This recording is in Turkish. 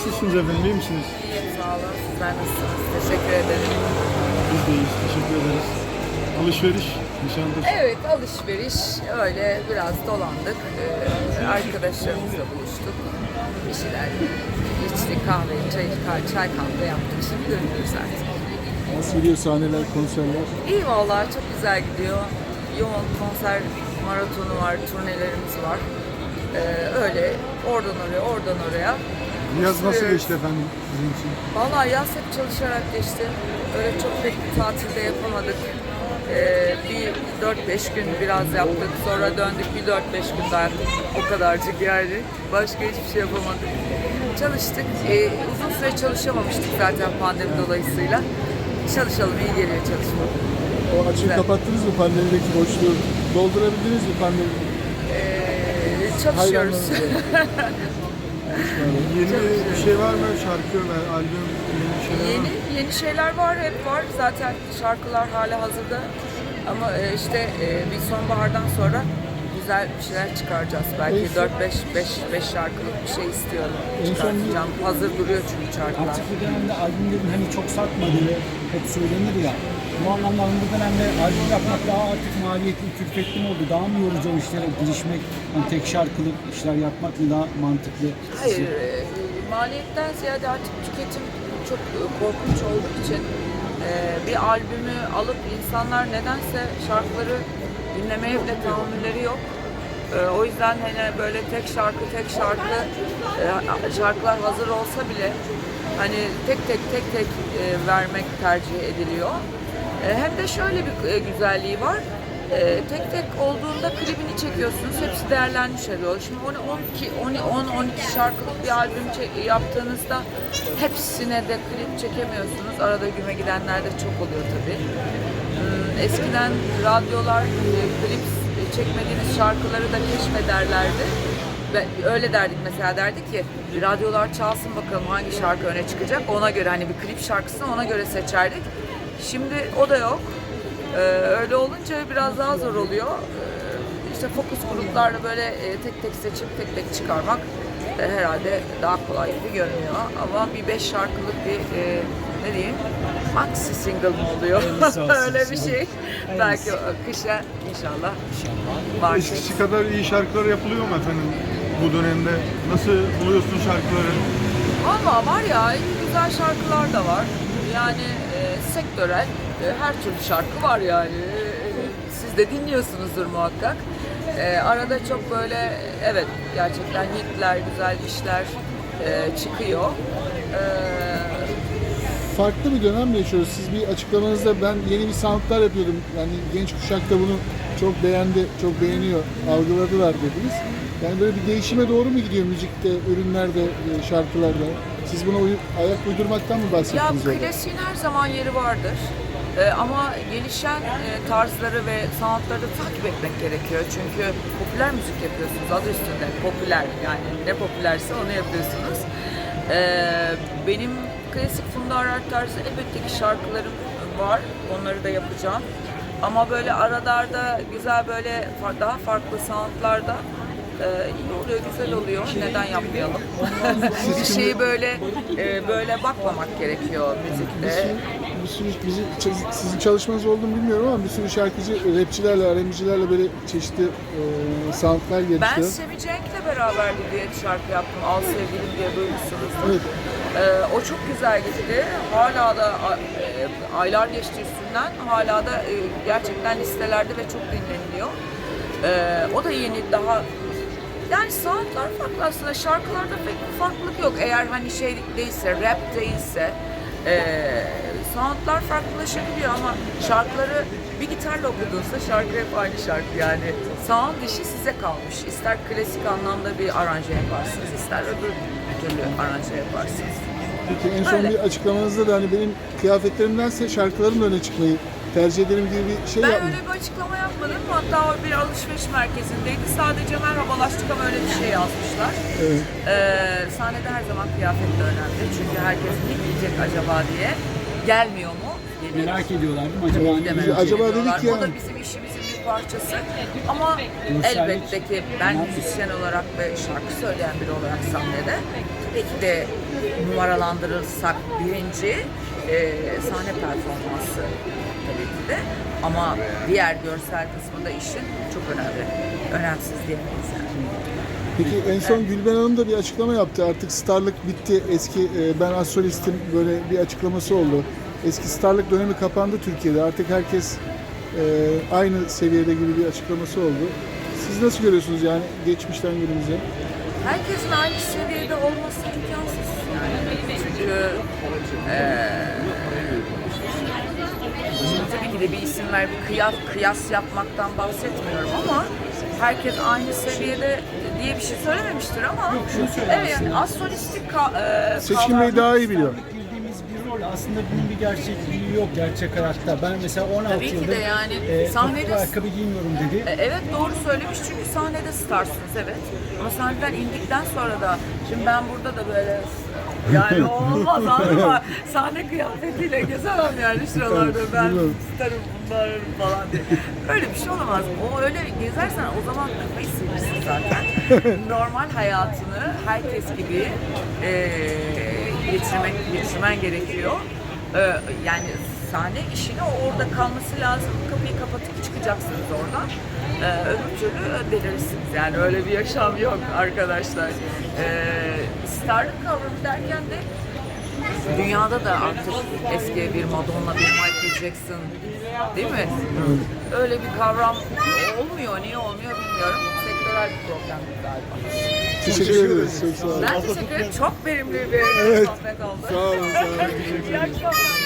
Nasılsınız efendim, iyi misiniz? İyiyim sağ olun. Sizler nasılsınız? Teşekkür ederim. Biz de iyiyiz, teşekkür ederiz. Alışveriş, Nişantaşı. Evet alışveriş öyle biraz dolandık. Ee, arkadaşlarımızla buluştuk. Bir şeyler içtik kahve, çay, çay kahve yaptık. Şimdi dönüyoruz artık. Nasıl gidiyor sahneler, konserler? İyi vallahi çok güzel gidiyor. Yoğun konser maratonu var, turnelerimiz var. Ee, öyle oradan oraya, oradan oraya. Yaz nasıl geçti efendim sizin için? Vallahi yaz hep çalışarak geçti. Öyle çok pek tatilde yapamadık. Ee, bir 4-5 gün biraz yaptık. Sonra döndük bir 4-5 gün daha yaptık. O kadarcık yani. Başka hiçbir şey yapamadık. Çalıştık. Ee, uzun süre çalışamamıştık zaten pandemi dolayısıyla. Çalışalım, iyi geliyor çalışmak. O açığı Güzel. kapattınız mı pandemideki boşluğu? Doldurabildiniz mi pandemi? Ee, çalışıyoruz. Yeni bir şey var mı? Şarkı ve albüm, yeni bir şeyler var mı? Yeni yeni şeyler var, hep var. Zaten şarkılar hala hazırda. Ama e, işte e, bir sonbahardan sonra güzel bir şeyler çıkaracağız. Belki son- 4 5 5 5 şarkılık bir şey istiyorum. Bir- Çıkartacağım. Hazır duruyor çünkü şarkılar. Artık bu dönemde albümlerin hani çok satmadığı hep söylenir ya. Bu anlamda hani bu dönemde albüm yapmak daha artık maliyetli, külfetli mi oldu? Daha mı yorucu o işlere girişmek? Hani tek şarkılık işler yapmak mı daha mantıklı? Hayır, e, maliyetten ziyade artık tüketim çok korkunç olduğu için e, bir albümü alıp insanlar nedense şarkıları dinlemeye bile tahammülleri yok. E, o yüzden hani böyle tek şarkı tek şarkı e, şarkılar hazır olsa bile hani tek tek tek tek e, vermek tercih ediliyor. E, hem de şöyle bir e, güzelliği var. E, tek tek olduğunda klibini çekiyorsunuz. Hepsi değerlenmiş oluyor. Şimdi 12 10 12 şarkılık bir albüm yaptığınızda hepsine de klip çekemiyorsunuz. Arada güme gidenler de çok oluyor tabii. Hmm, Eskiden radyolar klip çekmediğiniz şarkıları da keşfederlerdi. Öyle derdik mesela derdik ki radyolar çalsın bakalım hangi şarkı öne çıkacak. Ona göre hani bir klip şarkısını ona göre seçerdik. Şimdi o da yok. Ee, öyle olunca biraz daha zor oluyor. Ee, işte fokus gruplarla böyle e, tek tek seçip tek tek çıkarmak e, herhalde daha kolay gibi görünüyor. Ama bir beş şarkılık bir e, ne diyeyim maxi single mı oluyor? Öyle bir şey. Belki kışa inşallah var. Eskisi kadar iyi şarkılar yapılıyor mu efendim bu dönemde? Nasıl buluyorsun şarkıları? Ama var ya güzel şarkılar da var. Yani sektörel e, her türlü şarkı var yani. E, siz de dinliyorsunuzdur muhakkak. E, arada çok böyle evet gerçekten hitler, güzel işler e, çıkıyor. E, farklı bir dönem yaşıyoruz. Siz bir açıklamanızda ben yeni bir soundlar yapıyordum. Yani genç kuşak da bunu çok beğendi, çok beğeniyor, algıladılar dediniz. Yani böyle bir değişime doğru mu gidiyor müzikte, ürünlerde, e, şarkılarda? Siz buna uyu- ayak uydurmaktan mı Ya bahsettiniz orada? klasiğin her zaman yeri vardır. Ee, ama gelişen e, tarzları ve sanatları da takip etmek gerekiyor. Çünkü popüler müzik yapıyorsunuz adı üstünde. Popüler yani ne popülerse onu yapıyorsunuz. Ee, benim klasik Funda Arar tarzı elbette ki şarkılarım var. Onları da yapacağım. Ama böyle aralarda güzel böyle daha farklı sanatlarda e, iyi oluyor, güzel oluyor. Neden yapmayalım? bir şeyi böyle e, böyle bakmamak gerekiyor müzikte. Bir sürü bizi, sizin çalışmanız olduğunu bilmiyorum ama bir sürü şarkıcı, rapçilerle, R&B'cilerle böyle çeşitli e, soundlar Ben geliştiriyor. Semih Cenk'le beraber bir düet şarkı yaptım. Al sevgilim diye duymuşsunuz. Evet. Ee, o çok güzel gitti. Hala da e, aylar geçti üstünden. Hala da e, gerçekten listelerde ve çok dinleniliyor. Ee, o da yeni daha yani soundlar farklı aslında. Şarkılarda pek bir farklılık yok. Eğer hani şey değilse, rap değilse e, soundlar farklılaşabiliyor ama şarkıları bir gitarla okuduğunuzda şarkı hep aynı şarkı yani. Sound işi size kalmış. İster klasik anlamda bir aranje yaparsınız, ister öbür türlü aranje yaparsınız. Peki en son Öyle. bir açıklamanızda da hani benim kıyafetlerimdense şarkılarımla öne çıkmayı tercih ederim gibi bir şey Ben yapmış. öyle bir açıklama yapmadım. Hatta o bir alışveriş merkezindeydi. Sadece merhabalaştık ama öyle bir şey yazmışlar. Evet. Ee, sahnede her zaman kıyafet de önemli. Çünkü herkes ne giyecek acaba diye. Gelmiyor mu? Geliyor. Merak ediyorlar değil mi? Acaba de Biz merak acaba dedik ya- O da bizim işimizin bir parçası. Ama elbette ki ben müzisyen olarak ve şarkı söyleyen biri olarak sahnede tabii ki de numaralandırırsak birinci e, sahne performansı tabii ki de ama diğer görsel kısmı da işin çok önemli. Önemsiz diyemeyiz yani. Peki en son Gülben Hanım da bir açıklama yaptı. Artık starlık bitti. Eski e, ben assolistim böyle bir açıklaması oldu. Eski starlık dönemi kapandı Türkiye'de. Artık herkes e, aynı seviyede gibi bir açıklaması oldu. Siz nasıl görüyorsunuz yani geçmişten günümüze? Herkesin aynı seviyede olması imkansız yani. Çünkü şimdi tabii ki de bir isim ver, bir kıyas, kıyas yapmaktan bahsetmiyorum ama herkes aynı seviyede diye bir şey söylememiştir ama evet yani asolistik ka, eee, Seçkin Bey daha iyi biliyor. Aslında bunun bir gerçekliği yok gerçek hayatta. Ben mesela 16 Tabii ki de yıldır yani e, sahnede- ayakkabı giymiyorum dedi. E, Evet doğru söylemiş çünkü sahnede starsınız evet. Ama sahneden indikten sonra da şimdi ben burada da böyle yani olmaz anladın mı? Sahne kıyafetiyle gezemem yani şuralarda ben starım bunlarım falan diye. Öyle bir şey olamaz. O öyle gezersen o zaman kafayı sıyırırsın zaten. Normal hayatını herkes gibi e, geçirmek, geçirmen gerekiyor. E, yani sahne işine orada kalması lazım. Kapıyı kapatıp çıkacaksınız oradan. Ee, öbür türlü delirirsiniz. Yani öyle bir yaşam yok arkadaşlar. Ee, starlık kavramı derken de dünyada da artık eski bir Madonna, bir Michael Jackson değil mi? Öyle bir kavram olmuyor. Niye olmuyor bilmiyorum. Sektörel bir problem galiba. Teşekkür ederiz. Çok sağ olun. Ben teşekkür ederim. Çok verimli bir sohbet oldu. Sağ olun. Sağ olun. İyi akşamlar.